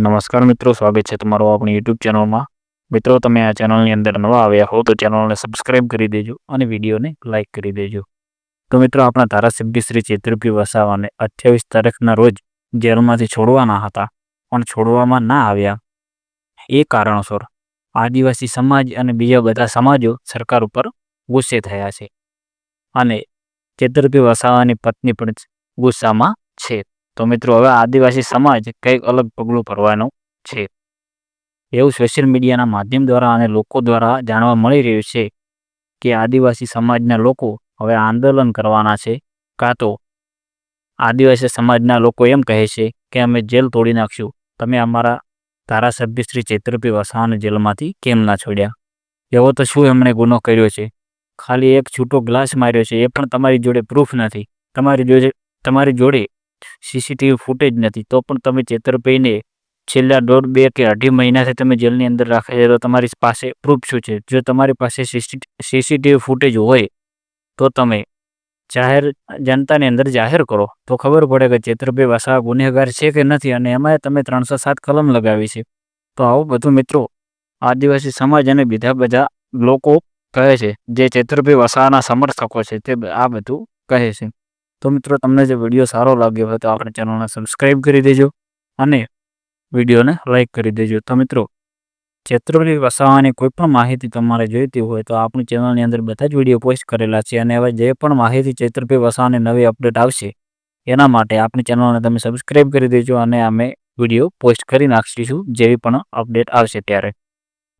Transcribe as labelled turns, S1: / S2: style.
S1: નમસ્કાર મિત્રો, સ્વાગત છે તમારો આપણી યુટ્યુબ ચેનલમાં. મિત્રો, તમે આ ચેનલની અંદર નવા આવ્યા હો, તો ચેનલને સબસ્ક્રાઇબ કરી દેજો અને વિડીયોને લાઇક કરી દેજો. તો મિત્રો, આપણા ધારાસભ્ય શ્રી ચેતરભાઈ વસાવાને અઠ્યાવીસ તારીખના રોજ જેલમાંથી છોડવાના હતા, પણ છોડવામાં ના આવ્યા. એ કારણોસર આદિવાસી સમાજ અને બીજા બધા સમાજો સરકાર ઉપર ગુસ્સે થયા છે. અને ચેતરભાઈ વસાવાની પત્ની પણ ગુસ્સામાં છે. તો મિત્રો હવે આદિવાસી સમાજ કંઈક અલગ પગલું ભરવાનો છે. એવું સોશિયલ મીડિયાના માધ્યમ દ્વારા અને લોકો દ્વારા જાણવા મળી રહ્યું છે કે આદિવાસી સમાજના લોકો હવે આંદોલન કરવાના છે કાં તો આદિવાસી સમાજના લોકો એમ કહે છે કે અમે જેલ તોડી નાખશું. તમે અમારા ધારાસભ્ય શ્રી ચૈત્રભાઈ વસાવાને જેલમાંથી કેમ ના છોડ્યા? એવો તો શું એમણે ગુનો કર્યો છે? ખાલી એક છૂટો ગ્લાસ માર્યો છે, એ પણ તમારી જોડે પ્રૂફ નથી. તમારી જોડે તમારી જોડે સીસીટીવી ફૂટેજ નથી. તો પણ તમે ચેતરભાઈને છેલ્લા દોઢ, બે કે અઢી મહિનાથી તમે જેલની અંદર રાખે છે, તો તમારી પાસે પ્રૂફ શું છે? જો તમારી પાસે સીસીટીવી ફૂટેજ હોય, તો તમે જાહેર જનતાની અંદર જાહેર કરો. તો ખબર પડે કે ચેતરભાઈ વાસા ગુનેગાર છે કે નથી અને એમાં તમે ત્રણસો સાત કલમ લગાવી છે. તો આવું બધું મિત્રો, આદિવાસી સમાજ અને બીજા બધા લોકો કહે છે, જે ચેતરભાઈ વસાવાના સમર્થકો છે, તે આ બધું કહે છે. તો મિત્રો, તમને જે વીડિયો સારો લાગ્યો હોય તો આપણે ચેનલને સબસ્ક્રાઈબ કરી દેજો અને વિડીયોને લાઇક કરી દેજો. તો મિત્રો ચેતરભાઈ વસાવાની કોઈ પણ માહિતી તમારે જોઈતી હોય તો આપણી ચેનલની અંદર બધા જ વીડિયો પોસ્ટ કરેલા છે અને હવે જે પણ માહિતી ચેત્રભાઈ વસાવાની નવી અપડેટ આવશે, એના માટે આપણી ચેનલને તમે સબસ્ક્રાઈબ કરી દેજો અને અમે વીડિયો પોસ્ટ કરી નાખીશું જેવી પણ અપડેટ આવશે ત્યારે.